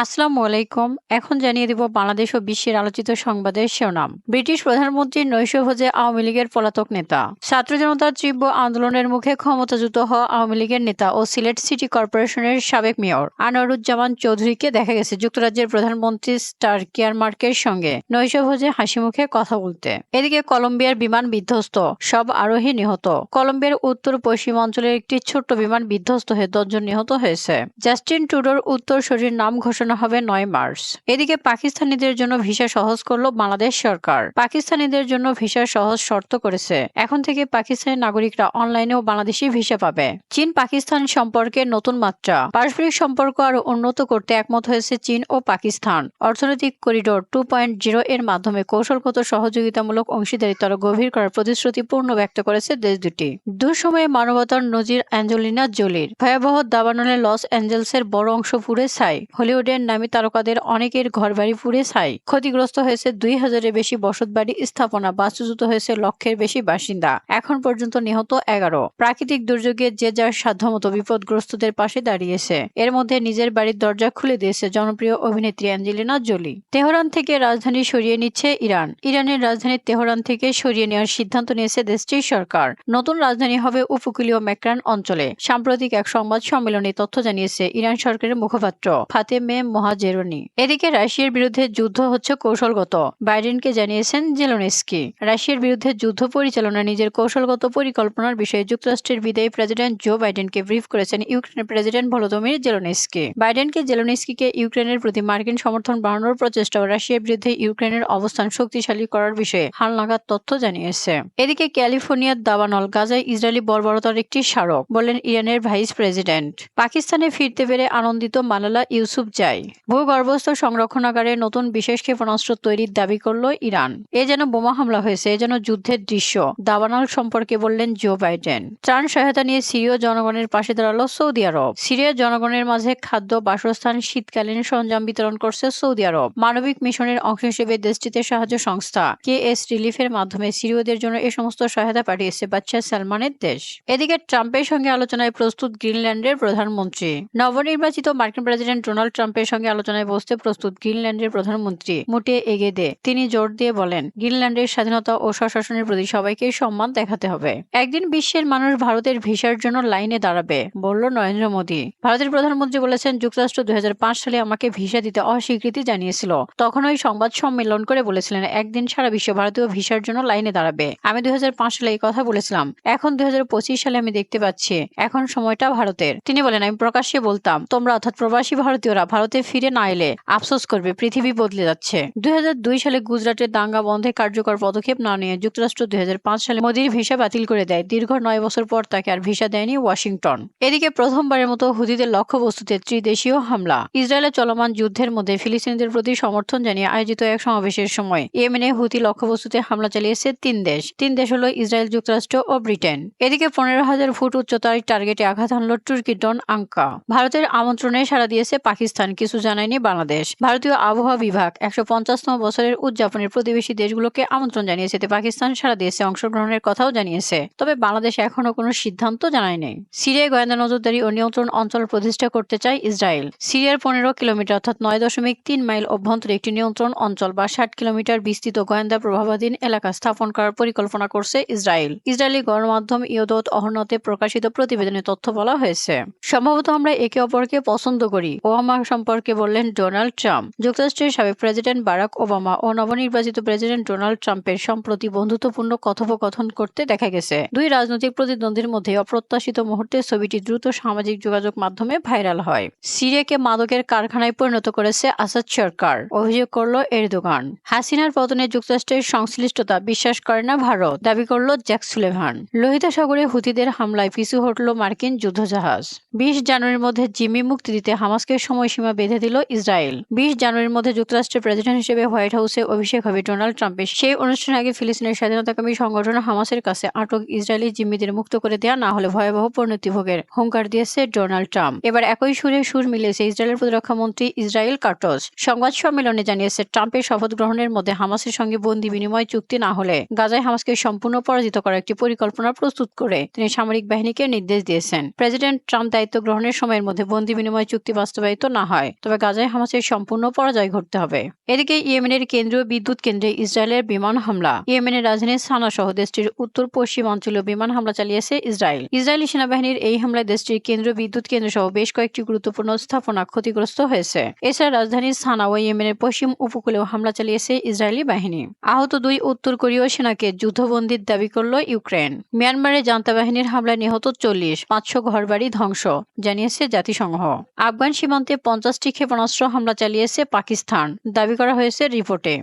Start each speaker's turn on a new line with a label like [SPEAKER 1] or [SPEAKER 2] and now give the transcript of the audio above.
[SPEAKER 1] আসসালামু আলাইকুম। এখন জানিয়ে দিব বাংলাদেশ ও বিশ্বের আলোচিত সংবাদের শিরোনাম। ব্রিটিশ প্রধানমন্ত্রী নৈশভোজে আওয়ামী লীগের পলাতক নেতা। ছাত্র জনতার তীব্র আন্দোলনের মুখে ক্ষমতাচ্যুত হওয়া আওয়ামী লীগের নেতা ও সিলেট সিটি কর্পোরেশনের সাবেক মেয়র আনোয়ারুজ্জামান চৌধুরীকে দেখা গেছে যুক্তরাজ্যের প্রধানমন্ত্রী স্টার কেয়ারমার্কের সঙ্গে নৈশভোজে হাসি মুখে কথা বলতে। এদিকে কলম্বিয়ার বিমান বিধ্বস্ত, সব আরোহী নিহত। কলম্বিয়ার উত্তর পশ্চিম অঞ্চলের একটি ছোট্ট বিমান বিধ্বস্ত হয়ে দশজন নিহত হয়েছে। জাস্টিন টুডোর উত্তর শরীর নাম ঘোষণা হবে নয় মার্চ। এদিকে পাকিস্তানিদের জন্য ভিসা সহজ করল বাংলাদেশ সরকার। পাকিস্তানিদের জন্য ভিসা সহজ শর্ত করেছে। এখন থেকে পাকিস্তানি নাগরিকরা অনলাইনেও বাংলাদেশি ভিসা পাবে। চীন পাকিস্তান সম্পর্কে নতুন মাত্রা। পারস্পরিক সম্পর্ক আরও উন্নত করতে একমত হয়েছে চীন ও পাকিস্তান। অর্থনৈতিক করিডোর টু পয়েন্ট জিরো এর মাধ্যমে কৌশলগত সহযোগিতামূলক অংশীদারিত্ব আরও গভীর করার প্রতিশ্রুতি পূর্ণ ব্যক্ত করেছে দেশ দুটি। দুঃসময়ে মানবতার নজির অ্যাঞ্জেলিনা জোলির। ভয়াবহ দাবানলে লস অ্যাঞ্জেলসের বড় অংশ পুড়ে ছাই। হলিউডের নামী তারকাদের অনেকের ঘরবাড়ি পুড়ে ছাই। ক্ষতিগ্রস্ত হয়েছে দুই হাজারের বেশি বসতবাড়ি স্থাপনা, বাস্তুচ্যুত হয়েছে লক্ষের বেশি বাসিন্দা। এখন পর্যন্ত নিহত এগারো। প্রাকৃতিক দুর্যোগে যে যার সাধ্যমতো বিপদগ্রস্তদের পাশে দাঁড়িয়েছে। এর মধ্যে নিজের বাড়ির দরজা খুলে দিয়েছে জনপ্রিয় অভিনেত্রী অ্যাঞ্জেলিনা জোলি। তেহরান থেকে রাজধানী সরিয়ে নিচ্ছে ইরান। ইরানের রাজধানী তেহরান থেকে সরিয়ে নেওয়ার সিদ্ধান্ত নিয়েছে দেশটির সরকার। নতুন রাজধানী হবে উপকূলীয় ম্যাকরান অঞ্চলে। সাম্প্রতিক এক সংবাদ সম্মেলনে তথ্য জানিয়েছে ইরান সরকারের মুখপাত্র ফাতেমে মহাজেরনি এদিকে রাশিয়ার বিরুদ্ধে যুদ্ধ হচ্ছে কৌশলগত। বাইডেনকে জানিয়েছেন জেলোনেস্কি। রাশিয়ার বিরুদ্ধে যুদ্ধ পরিচালনা, নিজের কৌশলগত পরিকল্পনার বিষয়ে যুক্তরাষ্ট্রের বিদায়ী প্রেসিডেন্ট জো বাইডেনকে ব্রিফ করেছেন ইউক্রেনের প্রেসিডেন্ট ভলোদমির জেলোনেস্কি। বাইডেনকে জেলোনেস্কিকে ইউক্রেনের প্রতি মার্কিন সমর্থন বাড়ানোর প্রচেষ্টা ও রাশিয়ার বিরুদ্ধে ইউক্রেনের অবস্থান শক্তিশালী করার বিষয়ে হালনাগাদ তথ্য জানিয়েছে। এদিকে ক্যালিফোর্নিয়ার দাবানল গাজায় ইসরায়েলি বর্বরতার একটি স্মারক বললেন ইরানের ভাইস প্রেসিডেন্ট। পাকিস্তানে ফিরতে পেরে আনন্দিত মালালা ইউসুফ জাই ভূগর্ভস্থ সংরক্ষণাগারে নতুন বিশেষ ক্ষেপণাস্ত্র তৈরির দাবি করল ইরান। এ যেন বোমা হামলা হয়েছে, এ যেন যুদ্ধের দৃশ্য, দাবানল সম্পর্কে বললেন জো বাইডেন। ত্রাণ সহায়তা নিয়ে সিরীয় জনগণের পাশে দাঁড়াল সৌদি আরব। সিরিয়ার জনগণের মাঝে খাদ্য, বাসস্থান, শীতকালীন সরঞ্জাম বিতরণ করছে সৌদি আরব। মানবিক মিশনের অংশ হিসেবে দেশটিতে সাহায্য সংস্থা কে এস রিলিফের মাধ্যমে সিরীয়দের জন্য এ সমস্ত সহায়তা পাঠিয়েছে বাচ্চা সালমানের দেশ। এদিকে ট্রাম্পের সঙ্গে আলোচনায় প্রস্তুত গ্রিনল্যান্ডের প্রধানমন্ত্রী। নবনির্বাচিত মার্কিন প্রেসিডেন্ট ডোনাল্ড ট্রাম্পের সঙ্গে আলোচনায় বসতে প্রস্তুত গ্রিনল্যান্ডের প্রধানমন্ত্রী মুটে এগে দে তিনি জোর দিয়ে বলেন, গ্রিনল্যান্ডের স্বাধীনতা ও স্বশাসনের প্রতি সবাইকে সম্মান দেখাতে হবে। একদিন বিশ্বের মানুষ ভারতের ভিসার জন্য লাইনে দাঁড়াবে। বলল নরেন্দ্র মোদী। ভারতের প্রধানমন্ত্রী বলেছেন, যুক্তরাষ্ট্র দুই সালে আমাকে ভিসা দিতে অস্বীকৃতি জানিয়েছিল। তখন ওই সংবাদ সম্মেলন করে বলেছিলেন, একদিন সারা বিশ্ব ভারতীয় ভিসার জন্য লাইনে দাঁড়াবে। আমি দুই হাজার পাঁচ সালে এই কথা বলেছিলাম। এখন দুই হাজার পঁচিশ সালে আমি দেখতে পাচ্ছি, এখন সময়টা ভারতের। তিনি বলেন, আমি প্রকাশ্যে বলতাম, তোমরা অর্থাৎ প্রবাসী ভারতীয়রা ভারতে ফিরে না এলে আফসোস করবে, পৃথিবী বদলে যাচ্ছে। দুই হাজার দুই সালে গুজরাটের দাঙ্গা বন্ধে কার্যকর পদক্ষেপ না নিয়ে যুক্তরাষ্ট্র দুই হাজার পাঁচ সালে মোদীর ভিসা বাতিল করে দেয়। দীর্ঘ নয় বছর পর তাকে আর ভিসা দেয়নি ওয়াশিংটন। এদিকে প্রথমবারের মতো হুদিদের লক্ষ্যবস্তুতে ত্রিদেশীয় হামলা। ইসরায়েলের চলমান যুদ্ধের মধ্যে ফিলিস্তিনিদের প্রতি সমর্থন জানিয়ে আয়োজিত এক সমাবেশের সময় ইয়েমেনে হুতি লক্ষ্যবস্তুতে হামলা চালিয়েছে তিন দেশ। তিন দেশ হলো ইসরায়েল, যুক্তরাষ্ট্র ও ব্রিটেন। এদিকে পনেরো হাজার ফুট উচ্চতার টার্গেটে আঘাত হানল তুর্কি ডন আঙ্কা। ভারতের আমন্ত্রণে সাড়া দিয়েছে পাকিস্তান কিছু জানায়নি বাংলাদেশ। ভারতীয় আবহাওয়া বিভাগ একশো পঞ্চাশতম বছরের উদযাপনের প্রতিবেশী দেশগুলোকে আমন্ত্রণ জানিয়েছে এতে পাকিস্তান সারা দেশে অংশগ্রহণের কথাও জানিয়েছে। তবে বাংলাদেশ এখনও কোনো সিদ্ধান্ত জানায়নি সিরিয়ায় গোয়েন্দা নজরদারি ও নিয়ন্ত্রণ অঞ্চল প্রতিষ্ঠা করতে চায় ইসরায়েল। সিরিয়ার পনেরো কিলোমিটার অর্থাৎ নয় দশমিক তিন মাইল অভ্যন্তরে একটি নিয়ন্ত্রণ অঞ্চল বা ষাট কিলোমিটার বিস্তৃত গোয়েন্দা প্রভাবাধীন এলাকা স্থাপন করার পরিকল্পনা করছে ইসরায়েল। ইসরায়েলি গণমাধ্যম ইয়দত অহনতে প্রকাশিত প্রতিবেদনে তথ্য বলা হয়েছে। সম্ভবত আমরা একে অপরকে পছন্দ করি। ওবামা সম্পর্কে বললেন ডোনাল্ড ট্রাম্প। যুক্তরাষ্ট্রের সাবেক প্রেসিডেন্ট বারাক ওবামা ও নবনির্বাচিত প্রেসিডেন্ট ডোনাল্ড ট্রাম্পের সম্প্রতি বন্ধুত্বপূর্ণ কথোপকথন করতে দেখা গেছে। দুই রাজনৈতিক প্রতিদ্বন্দ্বীর মধ্যে অপ্রত্যাশিত মুহূর্তে ছবিটি দ্রুত সামাজিক যোগাযোগ মাধ্যমে ভাইরাল হয়। সিরিয়াকে মাদকের কারখানায় পরিণত করেছে আসাদ সরকার, অভিযোগ করল এরদোগান। হাসিনার পতনে যুক্তরাষ্ট্রের সংশ্লিষ্টতা বিশ্বাস করে না ভারত, দাবি করল জ্যাক সুলেভান। লোহিত সাগরে হুতিদের হামলায় পিছু হটল মার্কিন যুদ্ধজাহাজ। বিশ জানুয়ারির মধ্যে জিম্মি মুক্তি দিতে হামাসকে সময়সীমা বেঁধে দিল ইসরায়েল। বিশ জানুয়ারির মধ্যে যুক্তরাষ্ট্রের প্রেসিডেন্ট হিসেবে হোয়াইট হাউসে অভিষেক হবে ডোনাল্ড ট্রাম্পের। সেই অনুষ্ঠানের আগে ফিলিস্তিনের স্বাধীনতাকামী সংগঠন হামাসের কাছে আটক ইসরায়েলি জিম্মিদের মুক্ত করে দেওয়া না হলে ভয়াবহ পরিণতি ভোগের হুঙ্কার দিয়েছে ডোনাল্ড ট্রাম্প। এবার একই সুরে সুর মিলিয়েছে ইসরায়েলের প্রতিরক্ষা মন্ত্রী ইসরায়েল কার্টস। সংবাদ সম্মেলনে জানিয়েছে, ট্রাম্পের শপথ গ্রহণের মধ্যে হামাসের সঙ্গে বন্দি বিনিময় চুক্তি না হলে গাজায় হামাসকে সম্পূর্ণ পরাজিত করার একটি পরিকল্পনা প্রস্তুত করে তিনি সামরিক বাহিনীকে নির্দেশ দিয়েছেন। প্রেসিডেন্ট ট্রাম্প দায়িত্ব গ্রহণের সময়ের মধ্যে বন্দি বিনিময় চুক্তি বাস্তবায়িত না হয়। হয়। তবে গাজায় হামাসের সম্পূর্ণ পরাজয় ঘটতে হবে। এদিকে ইয়েমেনের কেন্দ্রীয় বিদ্যুৎ কেন্দ্রে ইসরায়েলের বিমান হামলা। ইয়েমেনের রাজধানী সানা সহ দেশটির উত্তর পশ্চিম অঞ্চলে বিমান হামলা চালিয়েছে ইসরায়েল। ইসরায়েলি সেনাবাহিনীর এই হামলায় দেশটির কেন্দ্রীয় বিদ্যুৎ কেন্দ্র সহ বেশ কয়েকটি গুরুত্বপূর্ণ স্থাপনা ক্ষতিগ্রস্ত হয়েছে। এছাড়া রাজধানী সানা ও ইয়েমেনের পশ্চিম উপকূলেও হামলা চালিয়েছে ইসরায়েলি বাহিনী। আহত দুই উত্তর কোরীয় সেনাকে যুদ্ধবন্দির দাবি করল ইউক্রেন। মিয়ানমারে জান্তা বাহিনীর হামলায় নিহত চল্লিশ, পাঁচশো ঘরবাড়ি ধ্বংস, জানিয়েছে জাতিসংঘ। আফগান সীমান্তে পঞ্চাশটি ক্ষেপণাস্ত্র হামলা চালিয়েছে পাকিস্তান। দাবি করা হয়েছে রিপোর্টে।